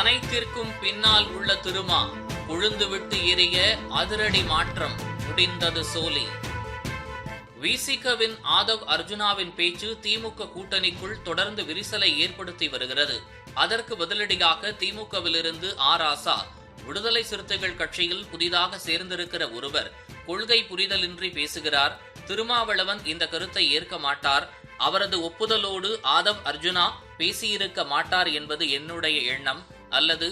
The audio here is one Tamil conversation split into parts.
அனைத்திற்கும் பின்னால் உள்ள திருமா கொழுந்துவிட்டு எரிய அதிரடி மாற்றம் முடிந்தது சோலி. விசிகவின் ஆதவ் அர்ஜுனாவின் பேச்சு திமுக கூட்டணிக்குள் தொடர்ந்து விரிசலை ஏற்படுத்தி வருகிறது. அதற்கு பதிலடியாக திமுகவிலிருந்து ஆர். ஆசா விடுதலை சிறுத்தைகள் கட்சியில் புதிதாக சேர்ந்திருக்கிற ஒருவர் கொள்கை புரிதலின்றி பேசுகிறார். திருமாவளவன் இந்த கருத்தை ஏற்க மாட்டார். அவரது ஒப்புதலோடு ஆதவ் அர்ஜுனா பேசியிருக்க மாட்டார் என்பது என்னுடைய எண்ணம். அல்லது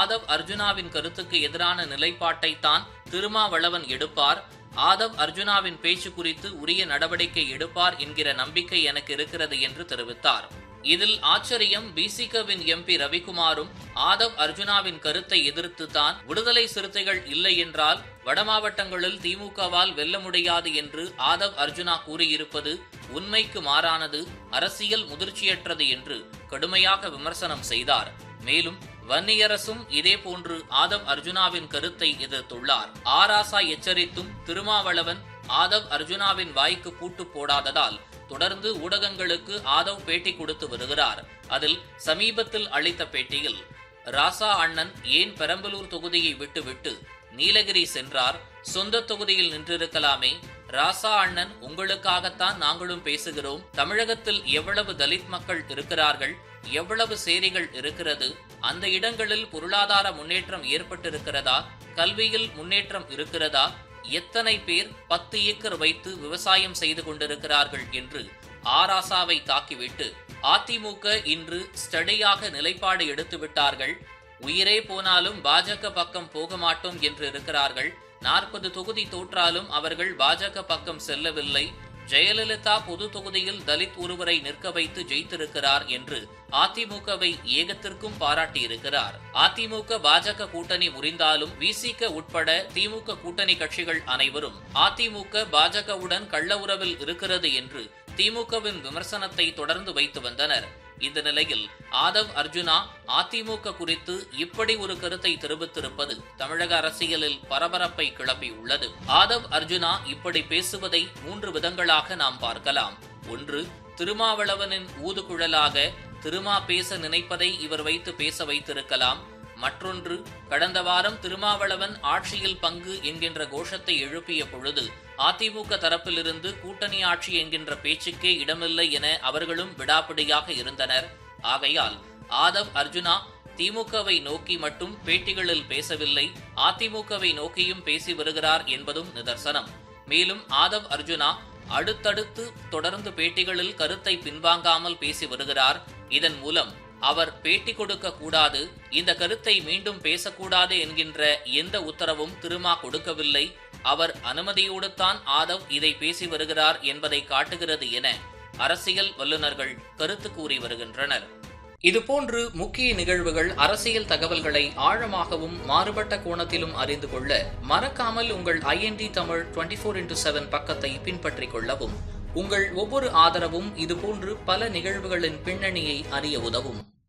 ஆதவ் அர்ஜுனாவின் கருத்துக்கு எதிரான நிலைப்பாட்டை தான் திருமாவளவன் எடுப்பார். ஆதவ் அர்ஜுனாவின் பேச்சு குறித்து உரிய நடவடிக்கை எடுப்பார் என்கிற நம்பிக்கை எனக்கு இருக்கிறது என்று தெரிவித்தார். இதில் ஆச்சரியம் பிசிகவின் எம்பி ரவிக்குமாரும் ஆதவ் அர்ஜுனாவின் கருத்தை எதிர்த்து தான் விடுதலை சிறுத்தைகள் இல்லை என்றால் வடமாவட்டங்களில் திமுகவால் வெல்ல முடியாது என்று ஆதவ் அர்ஜுனா கூறியிருப்பது உண்மைக்கு மாறானது அரசியல் முதிர்ச்சியற்றது என்று கடுமையாக விமர்சனம் செய்தார். மேலும் வன்னியரசும் இதேபோன்று ஆதவ் அர்ஜுனாவின் கருத்தை எதிர்த்துள்ளார். ஆராசா எச்சரித்தும் திருமாவளவன் ஆதவ் அர்ஜுனாவின் வாய்க்கு பூட்டு போடாததால் தொடர்ந்து ஊடகங்களுக்கு ஆதவ் பேட்டி கொடுத்து வருகிறார். அதில் சமீபத்தில் அளித்த பேட்டியில் ராசா அண்ணன் ஏன் பெரம்பலூர் தொகுதியை விட்டுவிட்டு நீலகிரி சென்றார். சொந்த தொகுதியில் நின்றிருக்கலாமே. ராசா அண்ணன் உங்களுக்காகத்தான் நாங்களும் பேசுகிறோம். தமிழகத்தில் எவ்வளவு தலித் மக்கள் இருக்கிறார்கள் எவ்வளவு சேரிகள் இருக்கிறது அந்த இடங்களில் பொருளாதார முன்னேற்றம் ஏற்பட்டிருக்கிறதா கல்வியில் முன்னேற்றம் இருக்கிறதா எத்தனை பேர் பத்து ஏக்கர் வைத்து விவசாயம் செய்து கொண்டிருக்கிறார்கள் என்று ஆராசாவை தாக்கிவிட்டு அதிமுக இன்று ஸ்டடியாக நிலைப்பாடு எடுத்து விட்டார்கள் உயிரே போனாலும் பாஜக பக்கம் போக மாட்டோம் என்று இருக்கிறார்கள். நாற்பது தொகுதி தோற்றாலும் அவர்கள் பாஜக பக்கம் செல்லவில்லை. ஜெயலலிதா பொது தொகுதியில் தலித் ஒருவரை நிற்க வைத்து ஜெயித்திருக்கிறார் என்று அதிமுகவை ஏகத்திற்கும் பாராட்டியிருக்கிறார். அதிமுக பாஜக கூட்டணி முறிந்தாலும் விசிக உட்பட திமுக கூட்டணி கட்சிகள் அனைவரும் அதிமுக பாஜகவுடன் கள்ள உறவில் இருக்கிறது என்று திமுகவின் விமர்சனத்தை தொடர்ந்து வைத்து வந்தனர். இந்த நிலையில் ஆதவ் அர்ஜுனா அதிமுக குறித்து இப்படி ஒரு கருத்தை தெரிவித்திருப்பது தமிழக அரசியலில் பரபரப்பை கிளப்பியுள்ளது. ஆதவ் அர்ஜுனா இப்படி பேசுவதை மூன்று விதங்களாக நாம் பார்க்கலாம். ஒன்று திருமாவளவனின் ஊதுகுழலாக திருமா பேச நினைப்பதை இவர் வைத்து பேச வைத்திருக்கலாம். மற்றொன்று கடந்த வாரம் திருமாவளவன் ஆட்சியில் பங்கு என்கின்ற கோஷத்தை எழுப்பிய பொழுது அதிமுக தரப்பிலிருந்து கூட்டணி ஆட்சி என்கின்ற பேச்சுக்கே இடமில்லை என அவர்களும் விடாப்பிடியாக இருந்தனர். ஆகையால் ஆதவ் அர்ஜுனா திமுகவை நோக்கி மட்டும் பேட்டிகளில் பேசவில்லை அதிமுகவை நோக்கியும் பேசி வருகிறார் என்பதும் நிதர்சனம். மேலும் ஆதவ் அர்ஜுனா அடுத்தடுத்து தொடர்ந்து பேட்டிகளில் கருத்தை பின்வாங்காமல் பேசி வருகிறார். இதன் மூலம் அவர் பேட்டி கொடுக்க கூடாது இந்த கருத்தை மீண்டும் பேசக்கூடாது என்கின்ற எந்த உத்தரவும் திருமா கொடுக்கவில்லை. அவர் அனுமதியோடு தான் ஆதவ் இதை பேசி வருகிறார் என்பதை காட்டுகிறது என அரசியல் வல்லுநர்கள் கருத்து கூறி வருகின்றனர். இதுபோன்று முக்கிய நிகழ்வுகள் அரசியல் தகவல்களை ஆழமாகவும் மாறுபட்ட கோணத்திலும் அறிந்து கொள்ள மறக்காமல் உங்கள் IND Tamil twenty four into seven பக்கத்தை பின்பற்றிக் கொள்ளவும். உங்கள் ஒவ்வொரு ஆதரவும் இதுபோன்று பல நிகழ்வுகளின் பின்னணியை அறிய உதவும்.